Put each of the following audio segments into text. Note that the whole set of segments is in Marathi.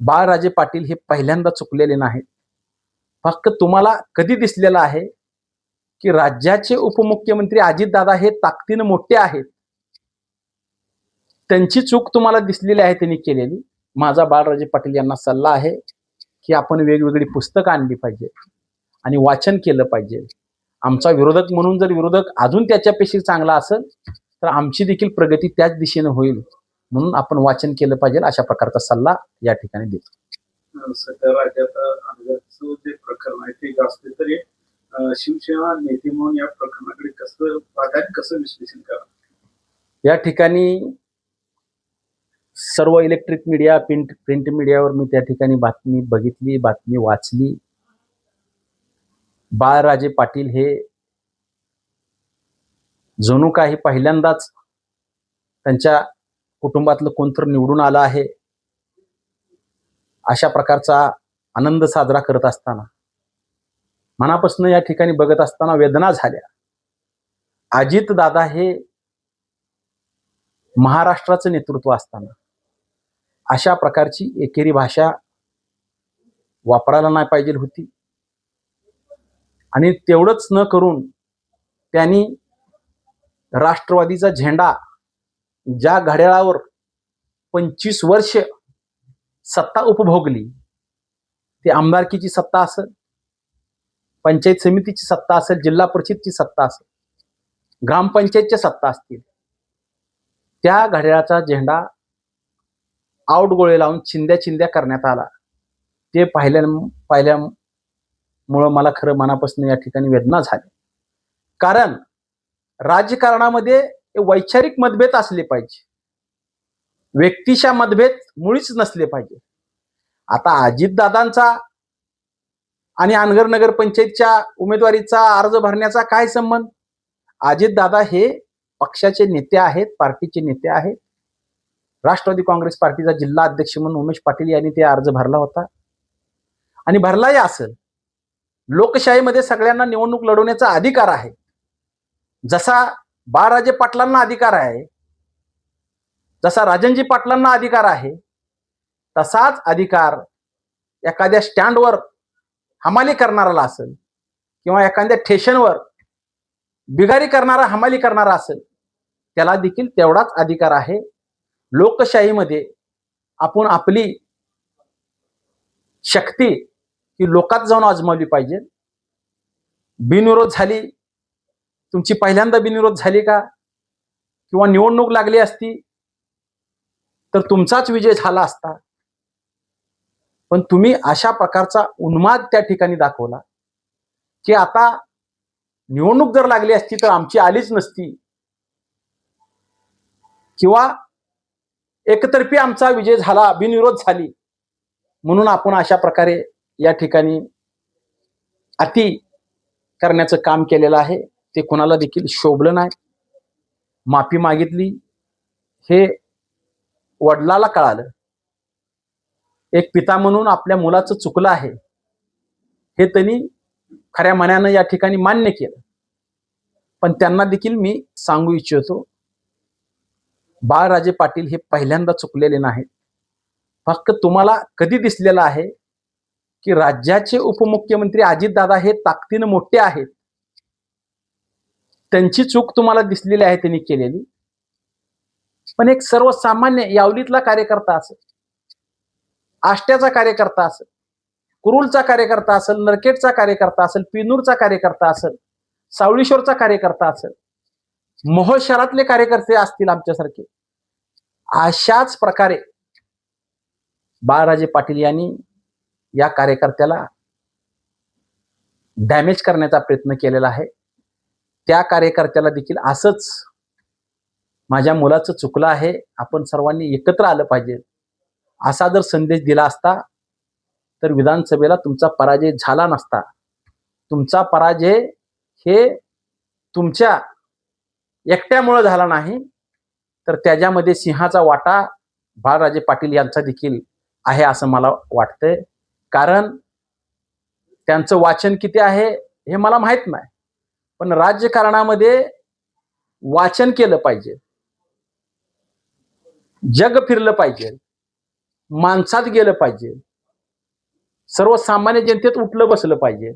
बाळराजे पाटील हे पहिल्यांदा चुकलेले नाहीत. फक्त तुम्हाला कधी दिसलेलं आहे की राज्याचे उपमुख्यमंत्री अजितदादा हे ताकदीनं मोठे आहेत? त्यांची चूक तुम्हाला दिसलेली आहे त्यांनी केलेली. माझा बाळराजे पाटील यांना सल्ला आहे की आपण वेगवेगळी पुस्तकं आणली पाहिजे आणि वाचन केलं पाहिजे. आमचा विरोधक म्हणून जर विरोधक अजून त्याच्यापेक्षा चांगला असेल तर आमची देखील प्रगती त्याच दिशेने होईल. म्हणून आपण वाचन केलं पाहिजे अशा प्रकारचा सल्ला या ठिकाणी देतो. सध्या राज्यात प्रकरण आहे ते गाजते तरी शिवसेना नेते म्हणून या प्रकरणाकडे कसं प्राधान्य कसं विश्लेषण करा या ठिकाणी सर्व इलेक्ट्रिक मीडिया प्रिंट प्रिंट मीडियावर मी त्या ठिकाणी बातमी बघितली बातमी वाचली. बाळराजे पाटील हे जणू काही पहिल्यांदाच त्यांच्या कुटुंबातलं कोणतरी निवडून आलं आहे. अशा प्रकारचा आनंद साजरा करत असताना मनापासून या ठिकाणी बघत असताना वेदना झाल्या. अजित दादा हे महाराष्ट्राचं नेतृत्व असताना अशा प्रकारची एकेरी भाषा वापरायला नाही पाहिजे होती. आणि तेवढंच न करून त्यांनी राष्ट्रवादीचा झेंडा ज्या घड्याळावर पंचवीस वर्ष सत्ता उपभोगली ती आमदारकीची सत्ता असेल पंचायत समितीची सत्ता असेल जिल्हा परिषदची सत्ता असेल ग्रामपंचायतच्या सत्ता असतील त्या घड्याळाचा झेंडा आउट गोळे लावून चिंद्या चिंद्या करण्यात आला. ते पाहिल्या पाहिल्यामुळं मला खरं मनापासून या ठिकाणी वेदना झाली. कारण राजकारणामध्ये हे वैचारिक मतभेद असले पाहिजे. व्यक्तिशा मतभेद मुळीच नसले पाहिजे. आता अजितदादांचा आणि अनगर नगर पंचायतच्या उमेदवारीचा अर्ज भरण्याचा काय संबंध? अजितदादा हे पक्षाचे नेते आहेत पार्टीचे नेते आहेत. राष्ट्रवादी काँग्रेस पार्टीचा जिल्हा अध्यक्ष म्हणून उमेश पाटील यांनी ते अर्ज भरला होता. आणि भरलाही असेल. लोकशाहीमध्ये सगळ्यांना निवडणूक लढवण्याचा अधिकार आहे. जसा बाळराजे पाटलांना अधिकार आहे. जसा राजनजी पाटलांना अधिकार आहे तसाच अधिकार एखाद्या स्टँडवर हमाली करणाराला असेल किंवा एखाद्या ठेशनवर बिगारी करणारा हमाली करणारा असेल त्याला देखील तेवढाच अधिकार आहे. लोकशाहीमध्ये आपण आपली शक्ती ही लोकात जाऊन आजमावली पाहिजे. बिनविरोध झाली तुमची पहिल्यांदा बिनविरोध झाली का? किंवा निवडणूक लागली असती तर तुमचाच विजय झाला असता. पण तुम्ही अशा प्रकारचा उन्माद त्या ठिकाणी दाखवला की आता निवडणूक जर लागली असती तर आमची आलीच नसती. किंवा एकतर्फी आमचा विजय झाला बिनविरोध झाली म्हणून आपण अशा प्रकारे या ठिकाणी अति करण्याचं काम केलेलं आहे. ते कोणाला देखील शोभलं नाही. माफी मागितली. हे वडिलाला कळालं. एक पिता म्हणून आपल्या मुलाचं चुकलं आहे. हे त्यांनी खऱ्या मनानं या ठिकाणी मान्य केलं. पण त्यांना देखील मी सांगू इच्छितो बाळराजे पाटील हे पहिल्यांदा चुकलेले नाहीत. फक्त तुम्हाला कधी दिसलेलं आहे की राज्याचे उपमुख्यमंत्री अजितदादा हे ताकदीनं मोठे आहेत. त्यांची चूक तुम्हाला दिसलेली आहे त्यांनी केलेली. पण एक सर्वसामान्य यावलीतला कार्यकर्ता असेल आष्ट्याचा कार्यकर्ता असेल कुरुलचा कार्यकर्ता असेल नरकेटचा कार्यकर्ता असेल पिनूरचा कार्यकर्ता असेल सावळीश्वरचा कार्यकर्ता असेल मोहोळ शहरातले कार्यकर्ते असतील आमच्यासारखे अशाच प्रकारे बाळराजे पाटील यांनी या कार्यकर्त्याला डॅमेज करण्याचा प्रयत्न केलेला आहे. त्या कार्यकर्त्याला देखील असंच माझ्या मुलाचं चुकलं आहे. आपण सर्वांनी एकत्र आलं पाहिजे. असा जर संदेश दिला असता तर विधानसभेला तुमचा पराजय झाला नसता. तुमचा पराजय हे तुमच्या एकट्यामुळं झाला नाही तर त्याच्यामध्ये सिंहाचा वाटा बाळराजे पाटील यांचा देखील आहे असं मला वाटतंय. कारण त्यांचं वाचन किती आहे हे मला माहीत नाही. पण राजकारणामध्ये वाचन केलं पाहिजे. जग फिरलं पाहिजे. माणसात गेलं पाहिजे. सर्वसामान्य जनतेत उठलं बसलं पाहिजे.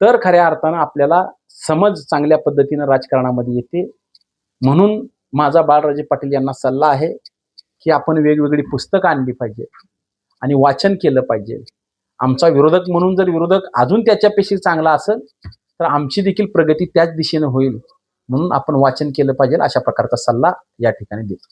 तर खऱ्या अर्थानं आपल्याला समज चांगल्या पद्धतीनं राजकारणामध्ये येते. म्हणून माझा बाळराजे पाटील यांना सल्ला आहे की आपण वेगवेगळी पुस्तकं आणली पाहिजे आणि वाचन केलं पाहिजे. आमचा विरोधक म्हणून जर विरोधक अजून त्याच्यापेक्षा चांगला असेल तर आमची देखील प्रगती त्याच दिशेने होईल म्हणून आपण वाचन केलं पाहिजे अशा प्रकारचा सल्ला या ठिकाणी देतो.